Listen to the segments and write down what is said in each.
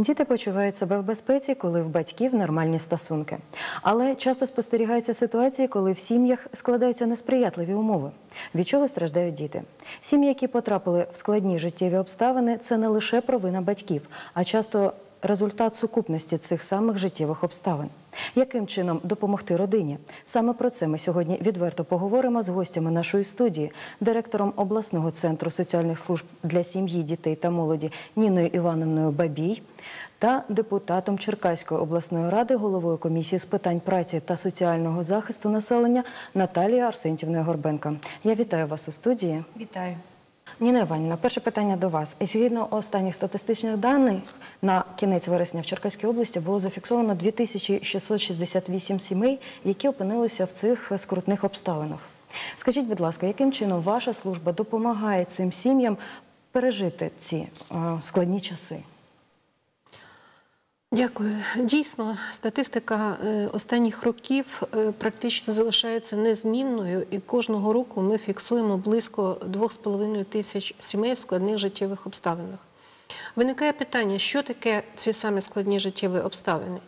Діти почувають себе в безпеці, коли в батьків нормальні стосунки. Але часто спостерігаються ситуації, коли в сім'ях складаються несприятливі умови. Від чого страждають діти? Сім'ї, які потрапили в складні життєві обставини, це не лише провина батьків, а часто результат сукупності цих самих життєвих обставин. Яким чином допомогти родині? Саме про це ми сьогодні відверто поговоримо з гостями нашої студії, директором обласного центру соціальних служб для сім'ї, дітей та молоді Ніною Івановною Бабій та депутатом Черкаської обласної ради, головою комісії з питань праці та соціального захисту населення Наталією Арсентівною Горбенко. Я вітаю вас у студії. Вітаю. Ніна Іванівна, перше питання до вас. Згідно останніх статистичних даних, на кінець вересня в Черкаській області було зафіксовано 2668 сімей, які опинилися в цих скрутних обставинах. Скажіть, будь ласка, яким чином ваша служба допомагає цим сім'ям пережити ці е, складні часи? Дякую. Дійсно, статистика е, останніх років е, практично залишається незмінною, і кожного року ми фіксуємо близько 2,5 тисяч сімей в складних життєвих обставинах. Виникає питання, що таке ці самі складні життєві обставини?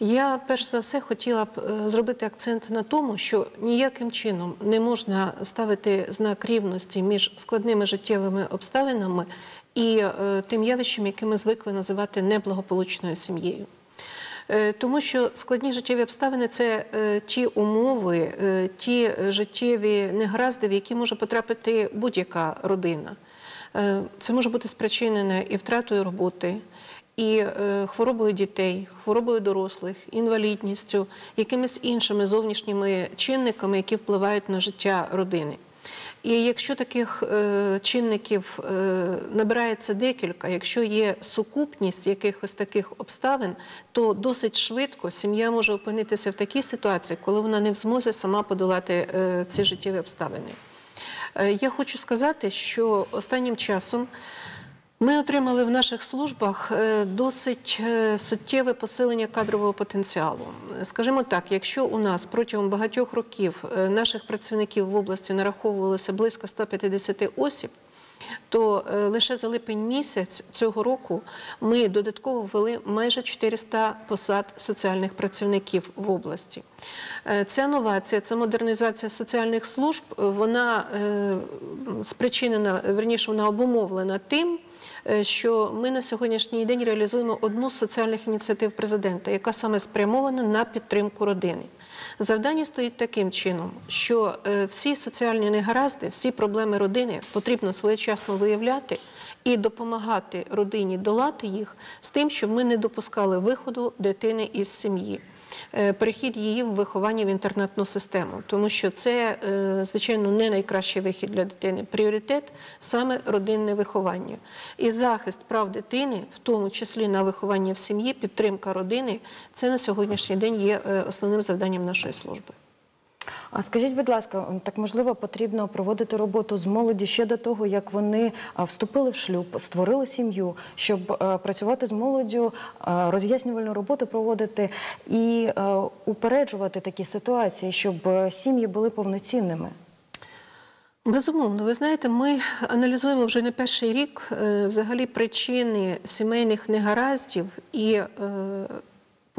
Я перш за все хотіла б е, зробити акцент на тому, що ніяким чином не можна ставити знак рівності між складними життєвими обставинами і е, тим явищем, яке ми звикли називати неблагополучною сім'єю. Е, Тому що складні життєві обставини це е, ті умови, ті життєві негаразди, в які може потрапити будь-яка родина. Це може бути спричинене і втратою роботи, і хворобою дітей, хворобою дорослих, інвалідністю, якимись іншими зовнішніми чинниками, які впливають на життя родини. І якщо таких е, чинників е, набирається декілька, якщо є сукупність якихось таких обставин, то досить швидко сім'я може опинитися в такій ситуації, коли вона не в змозі сама подолати е, ці життєві обставини. Е, Я хочу сказати, що останнім часом ми отримали в наших службах е, досить е, суттєве посилення кадрового потенціалу. Скажімо так, якщо у нас протягом багатьох років е, наших працівників в області нараховувалося близько 150 осіб, то лише за липень місяць цього року ми додатково ввели майже 400 посад соціальних працівників в області. Ця новація, ця модернізація соціальних служб, вона спричинена, верніше, вона обумовлена тим, що ми на сьогоднішній день реалізуємо одну з соціальних ініціатив президента, яка саме спрямована на підтримку родини. Завдання стоїть таким чином, що е, всі соціальні негаразди, всі проблеми родини потрібно своєчасно виявляти і допомагати родині долати їх з тим, щоб ми не допускали виходу дитини із сім'ї. Е, Перехід її в виховання в інтернатну систему, тому що це, е, звичайно, не найкращий вихід для дитини. Пріоритет саме родинне виховання. І захист прав дитини, в тому числі на виховання в сім'ї, підтримка родини, це на сьогоднішній день є е, основним завданням нашої служби. А скажіть, будь ласка, так можливо потрібно проводити роботу з молоді ще до того, як вони вступили в шлюб, створили сім'ю, щоб е, працювати з молоддю, е, роз'яснювальну роботу проводити і е, упереджувати такі ситуації, щоб сім'ї були повноцінними. Безумовно, ви знаєте, ми аналізуємо вже не перший рік взагалі причини сімейних негараздів і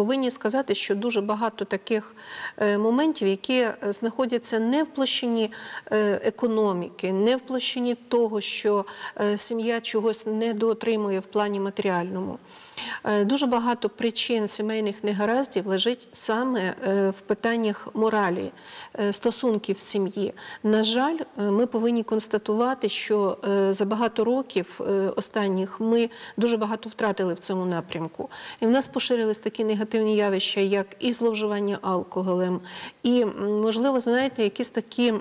повинні сказати, що дуже багато таких е, моментів, які знаходяться не в площині е, економіки, не в площині того, що е, сім'я чогось не доотримує в плані матеріальному. Е, Дуже багато причин сімейних негараздів лежить саме е, в питаннях моралі, е, стосунків сім'ї. На жаль, ми повинні констатувати, що за багато років останніх ми дуже багато втратили в цьому напрямку. І в нас поширились такі негативні явища, як і зловживання алкоголем, і, можливо, знаєте, якісь такі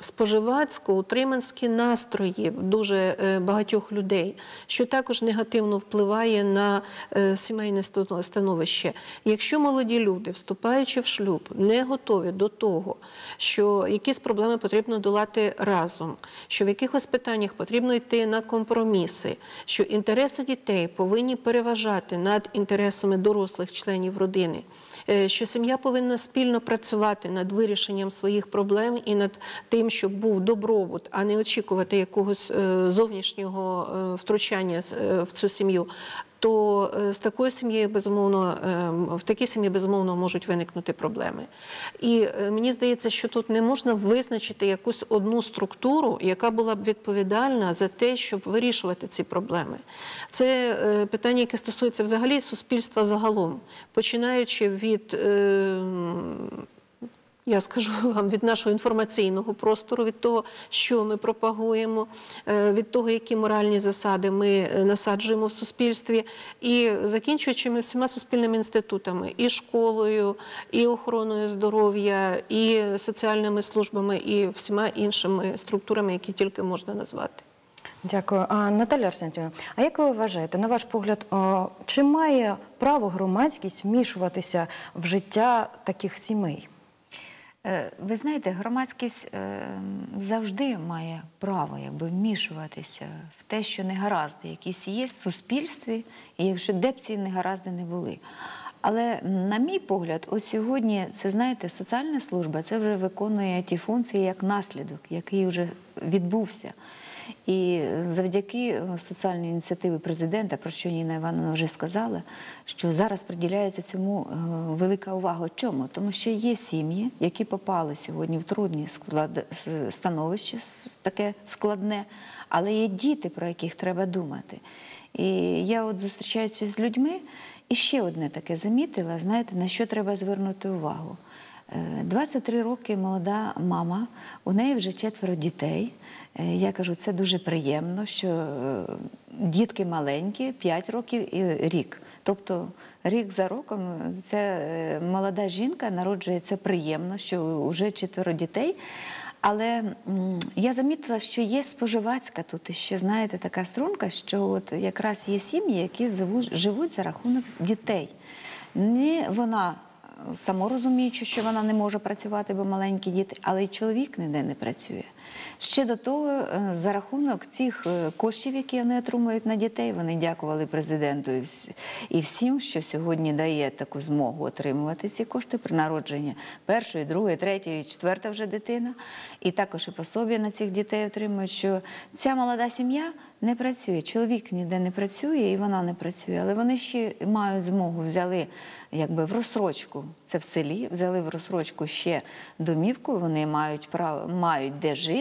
споживацько-утриманські настрої дуже багатьох людей, що також негативно впливає на е, сімейне становище. Якщо молоді люди, вступаючи в шлюб, не готові до того, що якісь проблеми потрібно долати разом, що в якихось питаннях потрібно йти на компроміси, що інтереси дітей повинні переважати над інтересами дорослих членів родини, е, що сім'я повинна спільно працювати над вирішенням своїх проблем і над тим, щоб був добробут, а не очікувати якогось е, зовнішнього втручання в цю сім'ю. То е, з такою сім'єю безумовно е, в такій сім'ї безумовно можуть виникнути проблеми. І е, мені здається, що тут не можна визначити якусь одну структуру, яка була б відповідальна за те, щоб вирішувати ці проблеми. Це е, питання, яке стосується взагалі суспільства загалом, починаючи від. Я скажу вам від нашого інформаційного простору, від того, що ми пропагуємо, е, від того, які моральні засади ми е, насаджуємо в суспільстві, і закінчуючи ми всіма суспільними інститутами, і школою, і охороною здоров'я, і соціальними службами, і всіма іншими структурами, які тільки можна назвати. Дякую. А Наталя Арсентівна, а як ви вважаєте, на ваш погляд, чи має право громадськість вмішуватися в життя таких сімей? Е, Ви знаєте, громадськість е, завжди має право якби, вмішуватися в те, що негаразди якісь є в суспільстві, і якщо де б ці негаразди не були. Але на мій погляд, ось сьогодні це знаєте, соціальна служба це вже виконує ті функції як наслідок, який вже відбувся. І завдяки е, соціальній ініціативі президента, про що Ніна Івановна вже сказала, що зараз приділяється цьому е, велика увага. Чому? Тому що є сім'ї, які попали сьогодні в трудні становище таке складне, але є діти, про яких треба думати. І я от зустрічаюся з людьми, і ще одне таке замітила, знаєте, на що треба звернути увагу. Е, 23 роки молода мама, у неї вже четверо дітей. Е, Я кажу, це дуже приємно, що е, дітки маленькі, 5 років і рік. Тобто рік за роком ця е, молода жінка народжує це приємно, що вже четверо дітей. Але я замітила, що є споживацька тут ще, знаєте, така струнка, що от якраз є сім'ї, які живуть, за рахунок дітей. Не вона е, само розуміючи, що вона не може працювати, бо маленькі діти, але й чоловік ніде не працює. Ще до того, е, за рахунок цих е, коштів, які вони отримують на дітей, вони дякували президенту і всім, що сьогодні дає таку змогу отримувати ці кошти при народженні першої, другої, третьої, четверта вже дитина. І також і пособі на цих дітей отримують, що ця молода сім'я не працює. Чоловік ніде не працює, і вона не працює, але вони ще мають змогу взяли якби в розсрочку. Це в селі, взяли в розсрочку ще домівку. Вони мають право, мають де жити.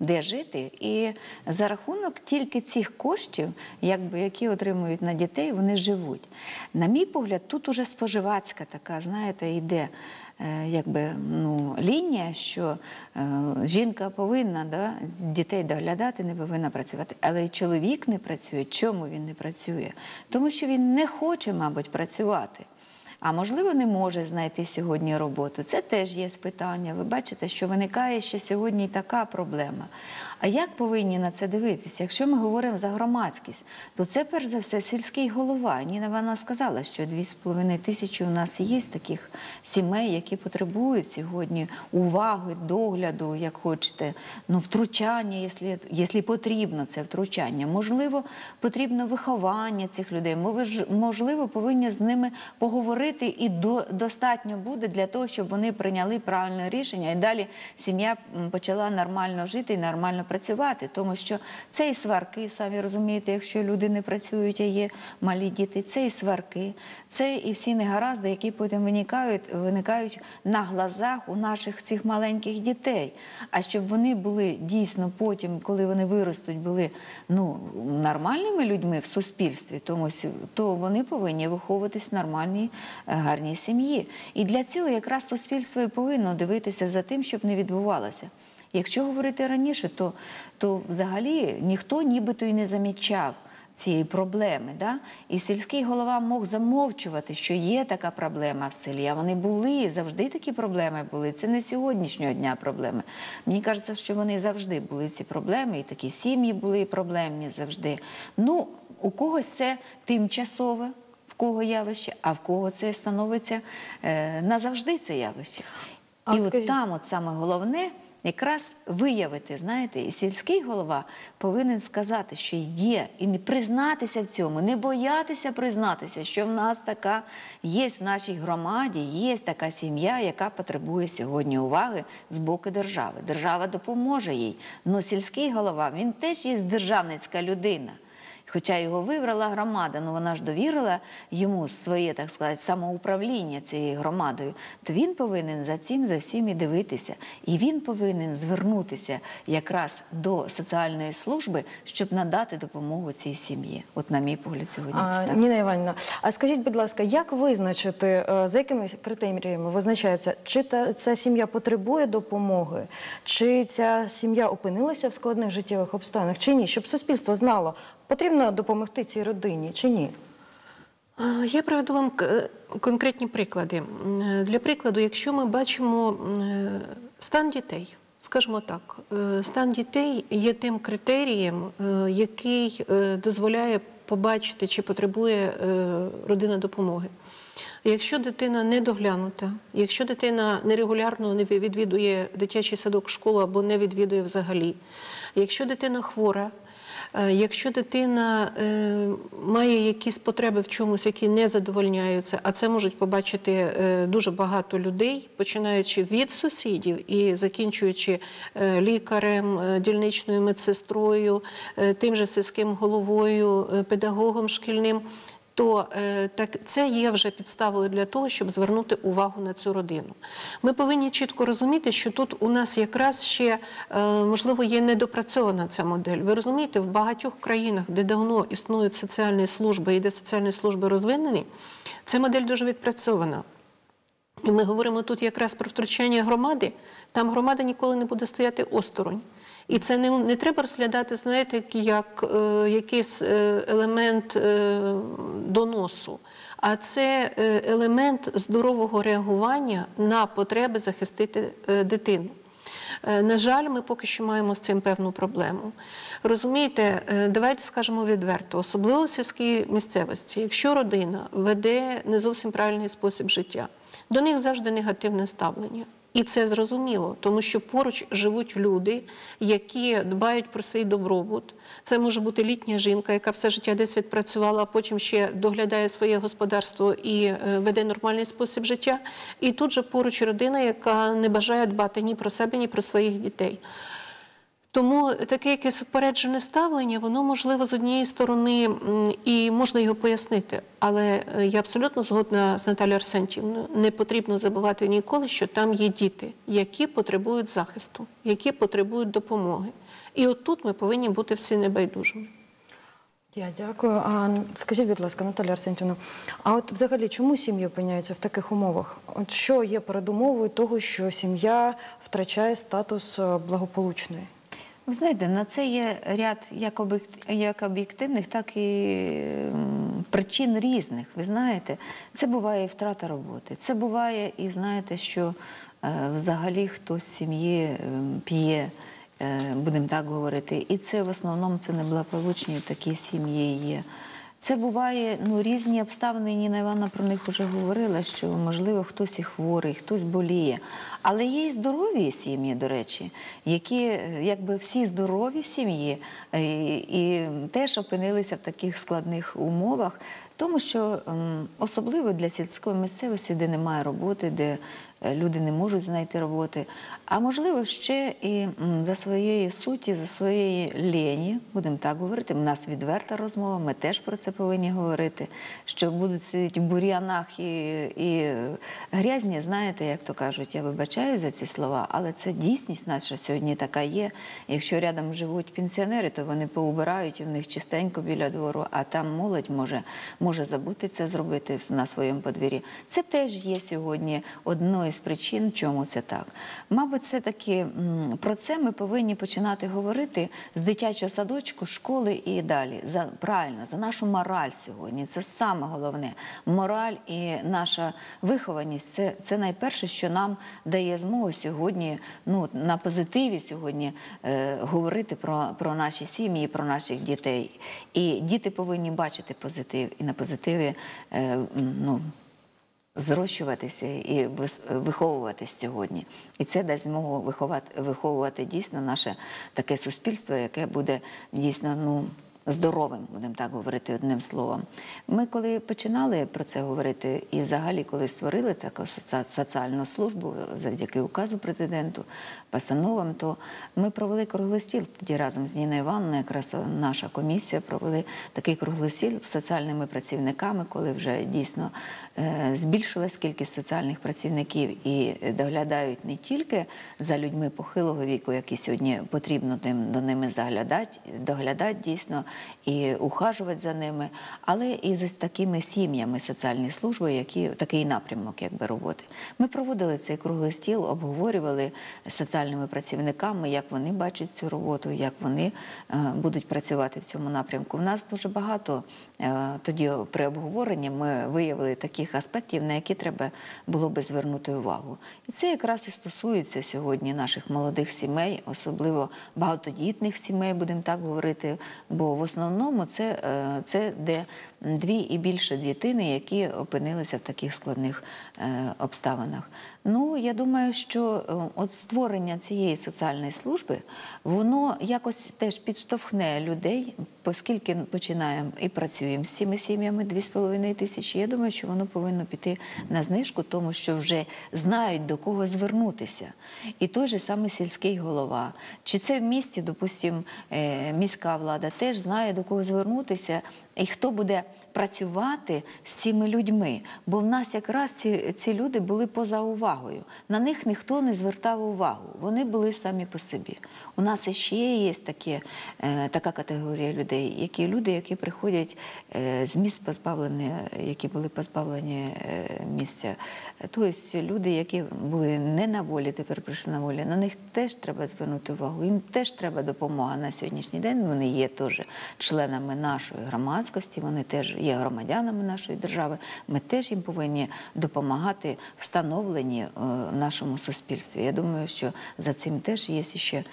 Де жити, і за рахунок тільки цих коштів, якби які отримують на дітей, вони живуть. На мій погляд, тут уже споживацька така, знаєте, йде е, якби ну лінія, що е, жінка повинна да, дітей доглядати, не повинна працювати. Але й чоловік не працює. Чому він не працює? Тому що він не хоче, мабуть, працювати. А можливо, не може знайти сьогодні роботу. Це теж є питання. Ви бачите, що виникає ще сьогодні така проблема. А як повинні на це дивитися? Якщо ми говоримо за громадськість, то це перш за все сільський голова. Ніна вона сказала, що 2,5 тисячі у нас є таких сімей, які потребують сьогодні уваги, догляду, як хочете, ну втручання, якщо, потрібно це втручання. Можливо, потрібно виховання цих людей. Мов- Можливо, повинні з ними поговорити, і до, достатньо буде для того, щоб вони прийняли правильне рішення, і далі сім'я почала нормально жити і нормально працювати. Тому що це і сварки, самі розумієте, якщо люди не працюють, а є малі діти, це і сварки, це і всі негаразди, які потім виникають, виникають на глазах у наших цих маленьких дітей. А щоб вони були дійсно потім, коли вони виростуть, були ну, нормальними людьми в суспільстві, тому то вони повинні виховуватись в нормальній, е, гарній сім'ї. І для цього якраз суспільство і повинно дивитися за тим, щоб не відбувалося. Якщо говорити раніше, то, то взагалі ніхто нібито і не замічав цієї проблеми. Да? І сільський голова мог замовчувати, що є така проблема в селі. А вони були, завжди такі проблеми були. Це не сьогоднішнього дня проблеми. Мені кажеться, що вони завжди були ці проблеми, і такі сім'ї були проблемні завжди. Ну, у когось це тимчасове. В кого явище, а в кого це становиться е, назавжди це явище. А і скажіть- от там, от саме головне, якраз виявити, знаєте, і сільський голова повинен сказати, що є, і не признатися в цьому, не боятися признатися, що в нас така є в нашій громаді, є така сім'я, яка потребує сьогодні уваги з боку держави. Держава допоможе їй. але сільський голова він теж є державницька людина. Хоча його вибрала громада, ну вона ж довірила йому своє, так сказати, самоуправління цією громадою, то він повинен за цим, за всім і дивитися. І він повинен звернутися якраз до соціальної служби, щоб надати допомогу цій сім'ї. От, на мій погляд, сьогодні це так. Ніна Іванівна, а скажіть, будь ласка, як визначити, е, за якими критеріями визначається, чи та, ця сім'я потребує допомоги, чи ця сім'я опинилася в складних життєвих обставинах, чи ні? Щоб суспільство знало, потрібно допомогти цій родині чи ні? Е, Я приведу вам е, конкретні приклади. Е, Для прикладу, якщо ми бачимо стан дітей, скажімо так, стан дітей є тим критерієм, який дозволяє побачити, чи потребує родина допомоги. Якщо дитина не доглянута, якщо дитина нерегулярно не відвідує дитячий садок, школу або не відвідує взагалі, якщо дитина хвора, Якщо дитина е, має якісь потреби в чомусь, які не задовольняються, а це можуть побачити е, дуже багато людей, починаючи від сусідів і закінчуючи е, лікарем, е, дільничною медсестрою, е, тим же сільським головою, е, педагогом шкільним. То е, так це є вже підставою для того, щоб звернути увагу на цю родину. Ми повинні чітко розуміти, що тут у нас якраз ще е, можливо є недопрацьована ця модель. Ви розумієте, в багатьох країнах, де давно існують соціальні служби і де соціальні служби розвинені, ця модель дуже відпрацьована. І ми говоримо тут якраз про втручання громади. Там громада ніколи не буде стояти осторонь. І це не, не треба розглядати, знаєте, як е, якийсь е, елемент е, доносу, а це е, елемент здорового реагування на потреби захистити е, дитину. На жаль, ми поки що маємо з цим певну проблему. Розумієте, давайте скажемо відверто, особливо в сільській місцевості, якщо родина веде не зовсім правильний спосіб життя, до них завжди негативне ставлення. І це зрозуміло, тому що поруч живуть люди, які дбають про свій добробут. Це може бути літня жінка, яка все життя десь відпрацювала, а потім ще доглядає своє господарство і е, веде нормальний спосіб життя. І тут же поруч родина, яка не бажає дбати ні про себе, ні про своїх дітей. Тому таке якесь упереджене ставлення, воно можливо з однієї сторони і можна його пояснити. Але е, я абсолютно згодна з Наталією Арсентівною. Не потрібно забувати ніколи, що там є діти, які потребують захисту, які потребують допомоги. І от тут ми повинні бути всі небайдужими. Я дякую. А скажіть, будь ласка, Наталя Арсентівна, а от взагалі чому сім'ї опиняються в таких умовах? От що є передумовою того, що сім'я втрачає статус е, благополучної? Ви знаєте, на це є ряд як об'єкт- як об'єктивних, так і причин різних. Ви знаєте, це буває і втрата роботи. Це буває і знаєте, що е, взагалі хтось з сім'ї е, п'є, е, будемо так говорити. І це в основному це неблагополучні такі сім'ї є. Це буває ну, різні обставини. Ніна Івановна про них вже говорила, що можливо хтось і хворий, хтось боліє. Але є і здорові сім'ї, до речі, які е, якби всі здорові сім'ї е, і, і теж опинилися в таких складних умовах, тому що особливо для сільської місцевості, де немає роботи, де люди не можуть знайти роботи. А можливо, ще і за своєї суті, за своєї лені, будемо так говорити. У нас відверта розмова, ми теж про це повинні говорити. Що будуть сидіти в бур'янах і, і грязні, знаєте, як то кажуть, я вибачаю за ці слова, але це дійсність наша сьогодні така є. Якщо рядом живуть пенсіонери, то вони поубирають і в них чистенько біля двору, а там молодь може, може забути це зробити на своєму подвір'ї. Це теж є сьогодні одною з причин, чому це так. Мабуть, все таки про це ми повинні починати говорити з дитячого садочку, школи і далі. За правильно, за нашу мораль сьогодні. Це саме головне. Мораль і наша вихованість це, це найперше, що нам дає змогу сьогодні, ну на позитиві сьогодні е, говорити про, про наші сім'ї, про наших дітей. І діти повинні бачити позитив і на позитиві. Е, ну, зрощуватися і виховуватись сьогодні. І це дасть змогу виховати, виховувати дійсно наше таке суспільство, яке буде дійсно ну, здоровим, будемо так говорити одним словом. Ми коли починали про це говорити, і взагалі, коли створили таку соці- соціальну службу завдяки указу президенту, постановам, то ми провели круглий стіл тоді разом з Ніною Івановною, якраз наша комісія провели такий круглий стіл з соціальними працівниками, коли вже дійсно е, збільшилась кількість соціальних працівників і доглядають не тільки за людьми похилого віку, які сьогодні потрібно до ними заглядати, доглядати дійсно і ухажувати за ними, але і за такими сім'ями соціальні служби, які такий напрямок, якби роботи. Ми проводили цей круглий стіл, обговорювали з соціальними працівниками, як вони бачать цю роботу, як вони е, будуть працювати в цьому напрямку. У нас дуже багато е, тоді при обговоренні ми виявили таких аспектів, на які треба було би звернути увагу. І це якраз і стосується сьогодні наших молодих сімей, особливо багатодітних сімей, будемо так говорити. Бо основному це, е, це де дві і більше дитини, які опинилися в таких складних е, обставинах. Ну, я думаю, що е, от створення цієї соціальної служби, воно якось теж підштовхне людей, оскільки починаємо і працюємо з цими сім'ями 2,5 тисячі. Я думаю, що воно повинно піти на знижку, тому що вже знають до кого звернутися. І той же саме сільський голова. Чи це в місті, допустимо, е, міська влада теж знає до кого звернутися. І хто буде працювати з цими людьми? Бо в нас якраз ці, ці люди були поза увагою. На них ніхто не звертав увагу. Вони були самі по собі. У нас ще є такі, е, така категорія людей, які люди, які приходять е, з місць позбавлені, які були позбавлені е, місця. Тобто люди, які були не на волі, тепер прийшли на волі, на них теж треба звернути увагу. Їм теж треба допомога на сьогоднішній день. Вони є теж членами нашої громадськості, вони теж є громадянами нашої держави. Ми теж їм повинні допомагати встановленні е, в нашому суспільстві. Я думаю, що за цим теж є ще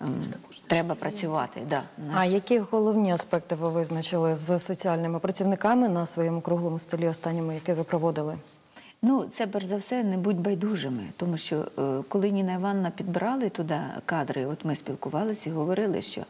ем, треба працювати. Да, А які головні аспекти ви визначили з соціальними працівниками на своєму круглому столі останньому, яке ви проводили? Ну, це перш за все не будь байдужими, тому що е, коли Ніна Івановна підбирали туди кадри, от ми спілкувалися і говорили, що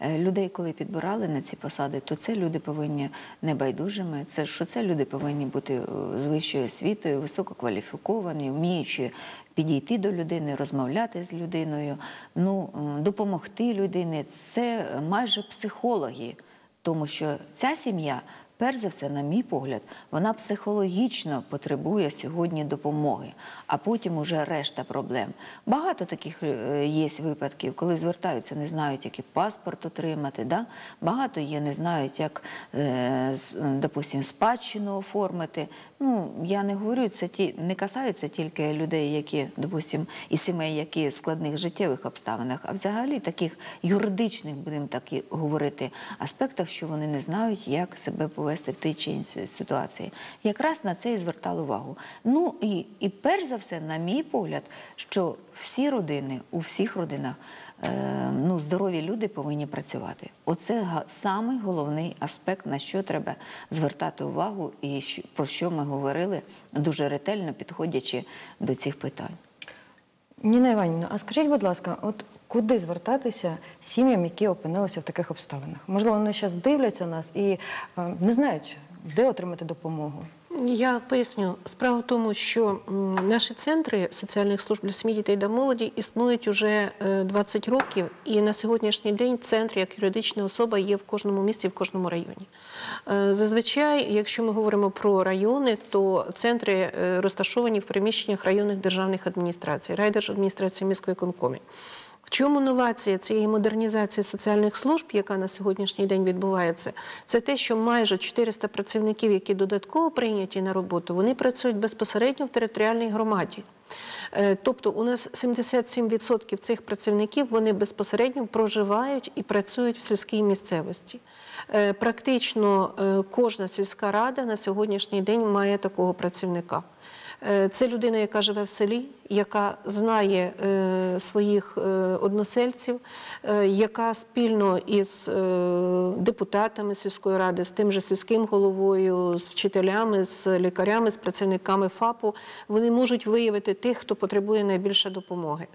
е, людей, коли підбирали на ці посади, то це люди повинні не байдужими, це що це люди повинні бути е, з вищою освітою, висококваліфіковані, вміючи підійти до людини, розмовляти з людиною, ну допомогти людині. Це майже психологи, тому що ця сім'я. Перш за все, на мій погляд, вона психологічно потребує сьогодні допомоги, а потім уже решта проблем. Багато таких е, є випадків, коли звертаються, не знають, який паспорт отримати. Да? Багато є, не знають, як, е, допустим, спадщину оформити. Ну, я не говорю, це ті не касається тільки людей, які, допустим, і сімей, які в складних життєвих обставинах, а взагалі таких юридичних, будемо так і говорити, аспектах, що вони не знають, як себе повести в тій чи іншій ситуації. Якраз на це і звертали увагу. Ну і, і перш за все, на мій погляд, що всі родини, у всіх родинах. Е, Ну, здорові люди повинні працювати. Оце самий головний аспект, на що треба звертати увагу, і про що ми говорили дуже ретельно підходячи до цих питань. Ніна Іванівна, а скажіть, будь ласка, от куди звертатися сім'ям, які опинилися в таких обставинах? Можливо, вони зараз дивляться нас і е, не знають, де отримати допомогу. Я поясню. Справа в тому, що наші центри соціальних служб для сім'ї, дітей та молоді існують уже е, 20 років, і на сьогоднішній день центр як юридична особа є в кожному місті, в кожному районі. Е, Зазвичай, якщо ми говоримо про райони, то центри е, розташовані в приміщеннях районних державних адміністрацій, райдержадміністрації міськвиконкомів. В чому новація цієї модернізації соціальних служб, яка на сьогоднішній день відбувається, це те, що майже 400 працівників, які додатково прийняті на роботу, вони працюють безпосередньо в територіальній громаді. Е, Тобто у нас 77% цих працівників вони безпосередньо проживають і працюють в сільській місцевості. Е, Практично е, кожна сільська рада на сьогоднішній день має такого працівника. Е, Це людина, яка живе в селі, яка знає е, своїх е, односельців, яка спільно із депутатами сільської ради, з тим же сільським головою, з вчителями, з лікарями, з працівниками ФАПу, вони можуть виявити тих, хто потребує найбільше допомоги.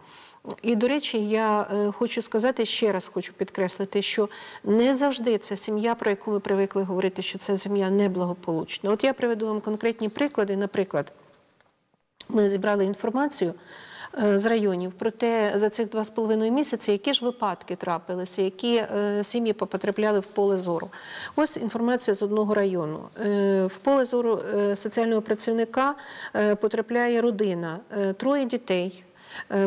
І, до речі, я хочу сказати ще раз хочу підкреслити, що не завжди ця сім'я, про яку ми привикли говорити, що це сім'я неблагополучна. От я приведу вам конкретні приклади. Наприклад, ми зібрали інформацію е, з районів про те, за цих два з половиною місяці, які ж випадки трапилися, які е, сім'ї потрапляли в поле зору. Ось інформація з одного району. Е, В поле зору соціального працівника потрапляє родина, троє дітей.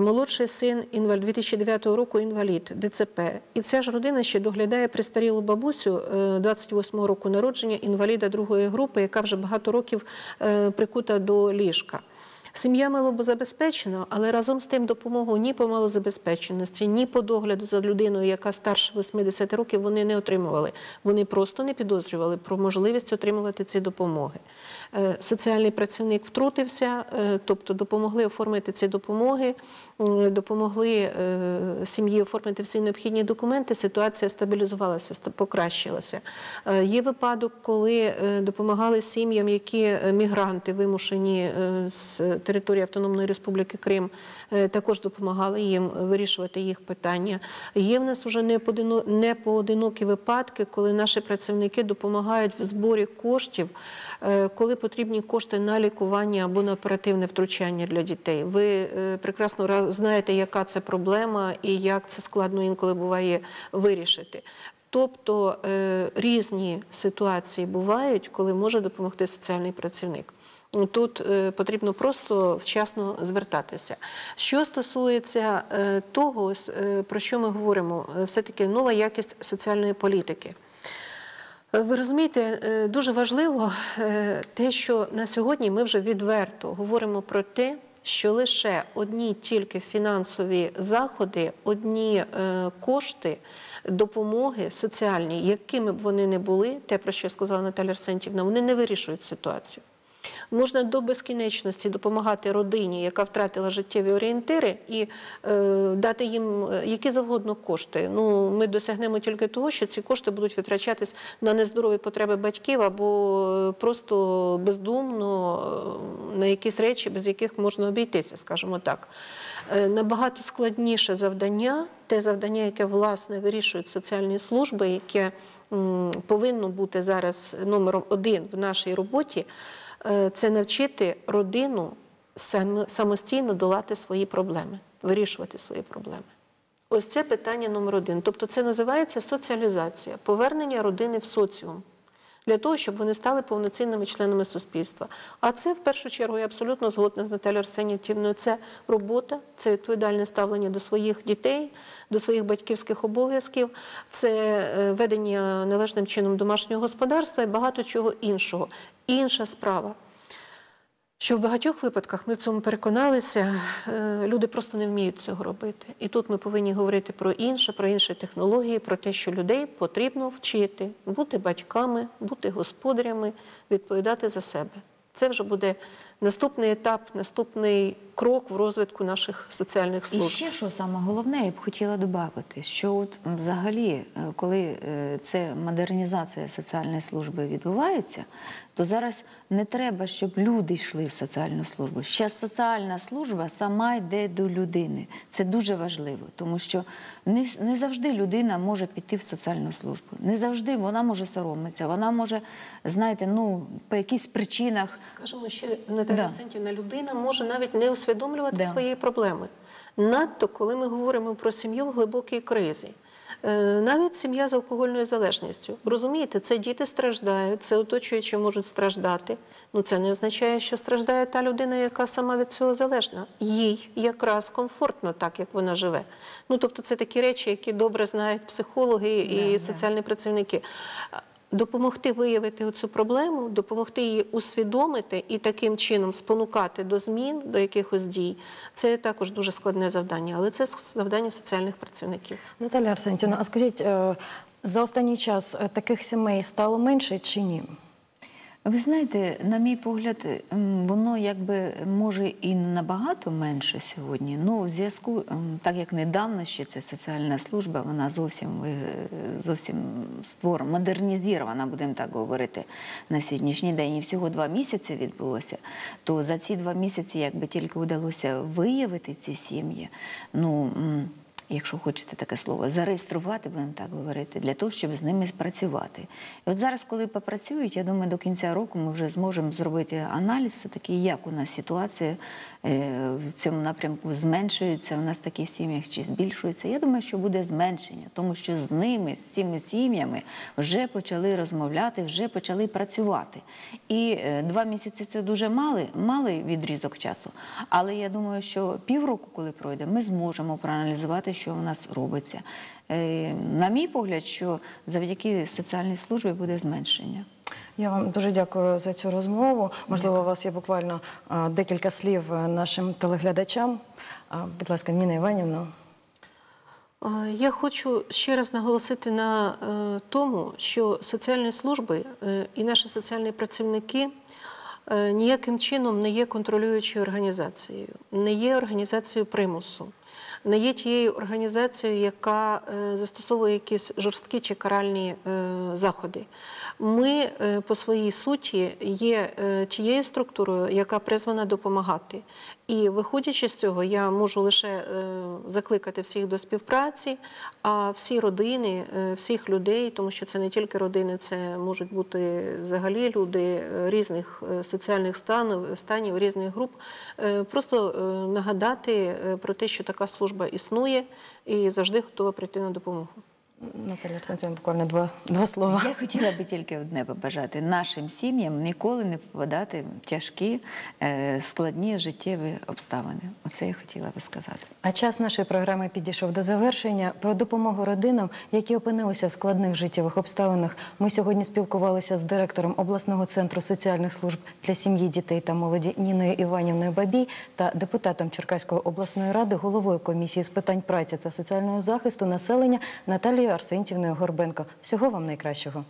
Молодший син інвалід 2009 року інвалід ДЦП. І ця ж родина ще доглядає престарілу бабусю е, 28-го року народження інваліда другої групи, яка вже багато років прикута до ліжка. Сім'я малозабезпечена, але разом з тим допомогу ні по малозабезпеченості, ні по догляду за людиною, яка старше 80 років, вони не отримували. Вони просто не підозрювали про можливість отримувати ці допомоги. Е, Соціальний працівник втрутився, е, тобто допомогли оформити ці допомоги, допомогли е, сім'ї оформити всі необхідні документи. Ситуація стабілізувалася, ста- покращилася. Е, Є випадок, коли е, допомагали сім'ям, які е, мігранти вимушені е, з території Автономної Республіки Крим, е, також допомагали їм вирішувати їх питання. Є в нас вже не поодино- не поодинокі випадки, коли наші працівники допомагають в зборі коштів, е, коли потрібні кошти на лікування або на оперативне втручання для дітей. Ви е, прекрасно знаєте, яка це проблема і як це складно інколи буває вирішити. Тобто е, різні ситуації бувають, коли може допомогти соціальний працівник. Тут е, потрібно просто вчасно звертатися. Що стосується е, того, е, про що ми говоримо, е, все-таки нова якість соціальної політики. Ви розумієте, е, дуже важливо е, те, що на сьогодні ми вже відверто говоримо про те, що лише одні тільки фінансові заходи, одні е, кошти допомоги соціальні, якими б вони не були, те, про що сказала Наталя Арсентівна, вони не вирішують ситуацію. Можна до безкінечності допомагати родині, яка втратила життєві орієнтири, і е, дати їм е, які завгодно кошти. Ну, ми досягнемо тільки того, що ці кошти будуть витрачатись на нездорові потреби батьків або е, просто бездумно е, на якісь речі, без яких можна обійтися, скажімо так. Е, Набагато складніше завдання, те завдання, яке власне вирішують соціальні служби, яке повинно бути зараз номером один в нашій роботі. Е, це навчити родину самостійно долати свої проблеми, вирішувати свої проблеми. Ось це питання номер один. Тобто це називається соціалізація, повернення родини в соціум. Для того, щоб вони стали повноцінними членами суспільства. А це в першу чергу я абсолютно згодна з Наталією Арсенівтівною. Це робота, це відповідальне ставлення до своїх дітей, до своїх батьківських обов'язків, це е, ведення належним чином домашнього господарства і багато чого іншого. Інша справа. Що в багатьох випадках ми в цьому переконалися, е, люди просто не вміють цього робити. І тут ми повинні говорити про інше, про інші технології, про те, що людей потрібно вчити бути батьками, бути господарями, відповідати за себе. Це вже буде наступний етап, наступний крок в розвитку наших соціальних І служб. ще що саме головне, я б хотіла додати, що от взагалі, е, коли е, це модернізація соціальної служби відбувається, то зараз не треба, щоб люди йшли в соціальну службу. Зараз соціальна служба сама йде до людини. Це дуже важливо, тому що не, не завжди людина може піти в соціальну службу. Не завжди вона може соромитися, вона може, знаєте, ну по якихось причинах. Скажімо, ще Наталя Да. Арсентівна, людина може навіть не усвідомлювати Да. своєї проблеми. Надто, коли ми говоримо про сім'ю в глибокій кризі. Е, Навіть сім'я з алкогольною залежністю. Розумієте, це діти страждають, це оточуючі можуть страждати. Ну це не означає, що страждає та людина, яка сама від цього залежна. Їй якраз комфортно так, як вона живе. Ну тобто, це такі речі, які добре знають психологи і Да, да. соціальні працівники. Допомогти виявити цю проблему, допомогти її усвідомити і таким чином спонукати до змін, до якихось дій. Це також дуже складне завдання, але це завдання соціальних працівників. Наталя Арсентівна, а скажіть, е, за останній час е, таких сімей стало менше чи ні? Ви знаєте, на мій погляд, воно якби може і набагато менше сьогодні. Ну, в зв'язку, так як недавно ще це соціальна служба, вона зовсім е, зовсім створена, модернізована, будемо так говорити, на сьогоднішній день. І всього два місяці відбулося. То за ці два місяці, якби тільки вдалося виявити ці сім'ї, ну. Якщо хочете таке слово, зареєструвати, будемо так говорити, для того, щоб з ними спрацювати. І от зараз, коли попрацюють, я думаю, до кінця року ми вже зможемо зробити аналіз, все-таки, як у нас ситуація е, в цьому напрямку зменшується, у нас в таких сім'ях чи збільшується. Я думаю, що буде зменшення, тому що з ними, з цими сім'ями вже почали розмовляти, вже почали працювати. І е, два місяці це дуже малий, малий відрізок часу. Але я думаю, що півроку, коли пройде, ми зможемо проаналізувати, що у нас робиться. Е, На мій погляд, що завдяки соціальній службі буде зменшення. Я вам дуже дякую за цю розмову. Можливо, у вас є буквально декілька слів е, нашим телеглядачам. Будь ласка, Ніна Іванівна. Я хочу ще раз наголосити на е, тому, що соціальні служби і наші соціальні працівники ніяким чином не є контролюючою організацією, не є організацією примусу, не є тією організацією, яка е, застосовує якісь жорсткі чи каральні е, заходи. Ми е, по своїй суті є е, тією структурою, яка призвана допомагати. І виходячи з цього, я можу лише е, закликати всіх до співпраці, а всі родини, всіх людей, тому що це не тільки родини, це можуть бути взагалі люди різних соціальних станів, станів різних груп. Просто нагадати про те, що така служба існує і завжди готова прийти на допомогу. Наталя Арсентьєва, буквально два, два слова. Я хотіла би тільки одне побажати нашим сім'ям ніколи не попадати в тяжкі, е, складні життєві обставини. Оце я хотіла би сказати. А час нашої програми підійшов до завершення. Про допомогу родинам, які опинилися в складних життєвих обставинах. Ми сьогодні спілкувалися з директором обласного центру соціальних служб для сім'ї, дітей та молоді Ніною Іванівною Бабій та депутатом Черкаської обласної ради, головою комісії з питань праці та соціального захисту населення Наталією Арсентівною Горбенко. Всього вам найкращого.